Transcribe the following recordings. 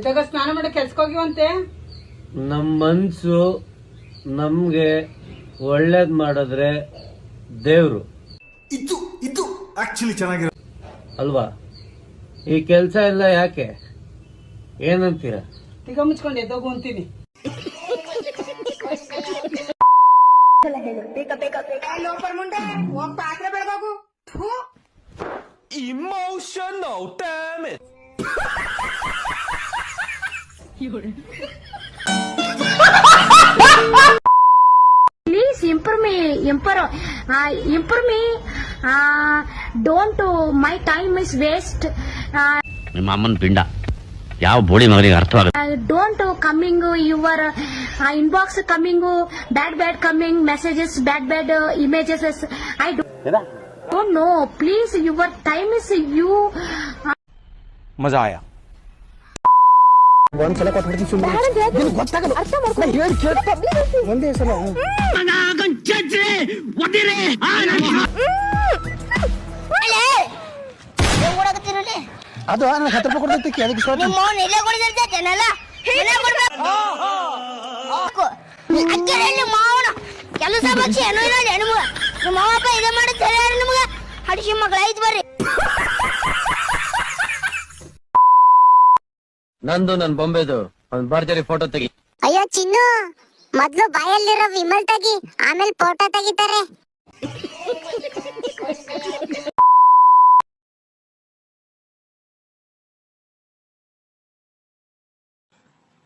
ಇದಾಗ ಸ್ನಾನ ಮಾಡೋ ಕೆಲ್ಸಕ್ಕೆ ಹೋಗಿವಂತೆ? ನಮ್ಮ ಮನ್ಸು ನಮ್ಗೆ ಒಳ್ಳೇದ್ ಮಾಡಿದ್ರೆ ದೇವ್ರು. ಇದು ಇದು ಆಕ್ಚುಲಿ ಚೆನ್ನಾಗಿರೋ ಅಲ್ವಾ? ಈ ಕೆಲ್ಸ ಎಲ್ಲ ಯಾಕೆ? ಏನಂತೀರ? ತಿಗ ಮುಚ್ಕೊಂಡು ಎದ್ದೋಗು ಅಂತೀನಿ. please improve me improve uh, improve me uh, don't uh, my time is waste uh, ನಿಮ್ಮ ಅಮ್ಮನ ಪಿಂಡ ಯಾವ ಬೋಳಿ ಮಗನಿಗೆ ಅರ್ಥವಾಗುತ್ತೆ uh, don't uh, coming uh, your uh, inbox coming uh, bad bad coming messages bad bad uh, images i don't, ಒಂದ್ಸಲ ಒಂದೇ ಸಲ ಅದು ಕೊಡ್ತೈತಿ ಕೆಲಸ ಬಚ್ಚಿ ಏನೋ ಇಲ್ಲ ನಿಮ್ಮ ಮಾಡಿ ನಿಮ್ಗೆ? ಹಡಿಸಿ ಮಗಳ ಐತ್ ಬರ್ರಿ. ನಂದು ನನ್ ಬೊಂಬೆದು. ಒಂದ್ ಭರ್ಜರಿ ಫೋಟೋ ತೆಗಿ. ಅಯ್ಯೋ ಚಿನ್ನು ಮೊದ್ಲು ಬಾಯಲ್ಲಿರೋ ವಿಮಲ್ ತೆಗಿ ಆಮೇಲೆ ಫೋಟೋ ತೆಗಿತಾರೆ.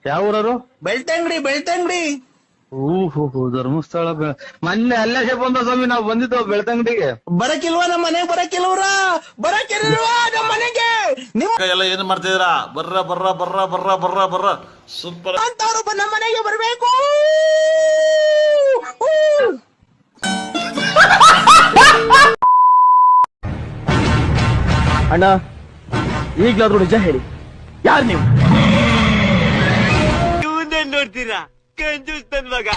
ಯಾವ ಊರವರು ಬೆಳ್ತಂಗಡಿ ಬೆಳ್ತಂಗಡಿ. ಓಹೋ ಧರ್ಮಸ್ಥಳ ಮೊನ್ನೆ ಅಲ್ಲೇ ಬಂದ ಸ್ವಾಮಿ ನಾವು ಬಂದಿದ್ದೋ ಬೆಳ್ತಂಗಡಿಗೆ. ಬರಕಿಲ್ವಾ ನಮ್ಮ ಮನೆಗೆ ಬರಕಿಲ್ವ್ರ? ಬರಕಿಲ್ವಾ ನಮ್ಮ ಮನೆಗೆ? ನಿಮ್ಮ ಎಲ್ಲ ಏನ್ ಮಾಡ್ತಿದ್ರಾ ಬರ್ರ ಬರ್ರ ಬರ್ರ ಬರ್ರ ಬರ್ರ ಬರ್ರ. ಸೂಪರ್. ಅಂತವ್ರು ಬ- ನಮ್ಮ ಮನೆಗೆ ಬರಬೇಕು. ಅಣ್ಣ ಈಗ್ಲಾದ್ರೂ ನಿಜ ಹೇಳಿ. ಯಾರು ನೀವು? ನೋಡ್ತೀರಾ? ಕಂಜೂಸ್ ಮಗ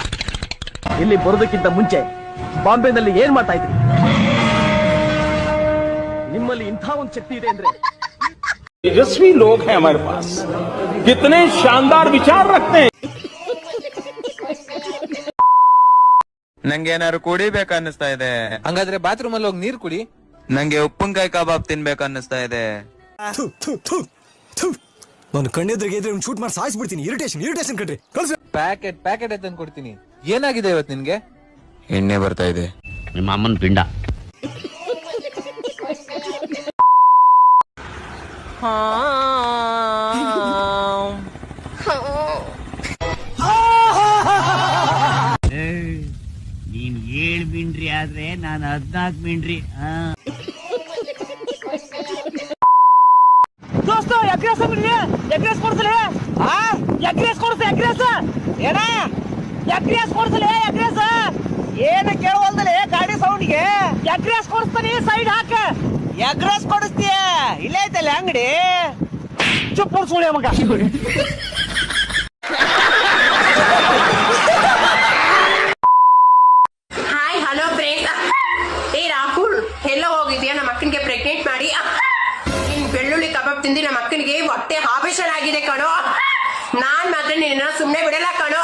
ಇಲ್ಲಿ ಬರೋದಕ್ಕಿಂತ ಮುಂಚೆ ಬಾಂಬೆನಲ್ಲಿ ಏನ್ ಮಾಡ್ತಾ ಇದ್ರಿ ನಿಮ್ಮಲ್ಲಿ ಇಂಥ ಒಂದು ಶಕ್ತಿ ಇದೆ ಅಂದ್ರೆ तेजस्वी लोग हैं हमारे पास कितने शानदार विचार रखते हैं ನಂಗೆ ಏನಾದ್ರು ಕುಡಿಬೇಕು ಅನ್ನಿಸ್ತಾ ಇದೆ ಹಂಗಾದ್ರೆ ಬಾತ್ರೂಮ್ ಅಲ್ಲಿ ಹೋಗಿ ನೀರ್ ಕುಡಿ ನಂಗೆ ಉಪ್ಪಿನಕಾಯಿ ಕಬಾಬ್ ತಿನ್ಬೇಕು ಅನ್ನಿಸ್ತಾ ಇದೆ ನಾನು ಕಣ್ಣೆದ್ರಿಗೆ ಇದ್ರೆ ಶೂಟ್ ಮಾಡಿ ಸಾಯಿಸ್ಬಿಡ್ತೀನಿ ಇರಿಟೇಷನ್ ಇರಿಟೇಷನ್ ಕಣ್ರಿ. ಕಳ್ಸಿ ಪ್ಯಾಕೆಟ್ ಪ್ಯಾಕೆಟ್ ಅಂತ ಕೊಡ್ತೀನಿ. ಏನಾಗಿದೆ ಇವತ್ತು ನಿನ್ಗೆ? ಎಣ್ಣೆ ಬರ್ತಾ ಇದೆ. ನಿಮ್ಮ ಅಮ್ಮನ ಪಿಂಡ. ನೀನ್ ಏಳ್ ಮಿಂಡ್ರಿ ಆದ್ರೆ ನಾನು ಹದ್ನಾಲ್ಕು ಮಿಂಡ್ರಿ ಹಾ. ಎಗ್ರೆಸ್ ಅಂಗಡಿ ಎಗ್ರೆಸ್ ಕೊಡ್ಸಲಿ ಆ? ಎಗ್ರೆಸ್ ಕೊಡ್ಸ ಎಗ್ರೆಸ್. ಏನ? ಎಗ್ರೆಸ್ ಕೊಡ್ಸಲಿ ಎಗ್ರೆಸ್. ಏನ ಕೇಳವಲ್ದಲೆ ಗಾಡಿ ಸೌಂಡ್ಗೆ? ಎಗ್ರೆಸ್ ಕೊಡಿಸ್ತಾನೆ ಸೈಡ್ ಹಾಕ. ಎಗ್ರೆಸ್ ಕೊಡಿಸ್ತೀಯ? ಇಲ್ಲೇ ಐತಲ್ಲ ಅಂಗಡಿ? ಚುಪ್ ಕೊಡ್ಸ್ಕೊಳ್ಳಿ ಮಗ. ತಿಂದು ನಮ್ಮ ಹೊಟ್ಟೆ ಆಪರೇಷನ್ ಆಗಿದೆ ಕಣೋ. ನಾನ್ ಮಾತ್ರ ನಿನ್ನ ಸುಮ್ಮನೆ ಬಿಡಲ್ಲ ಕಣೋ.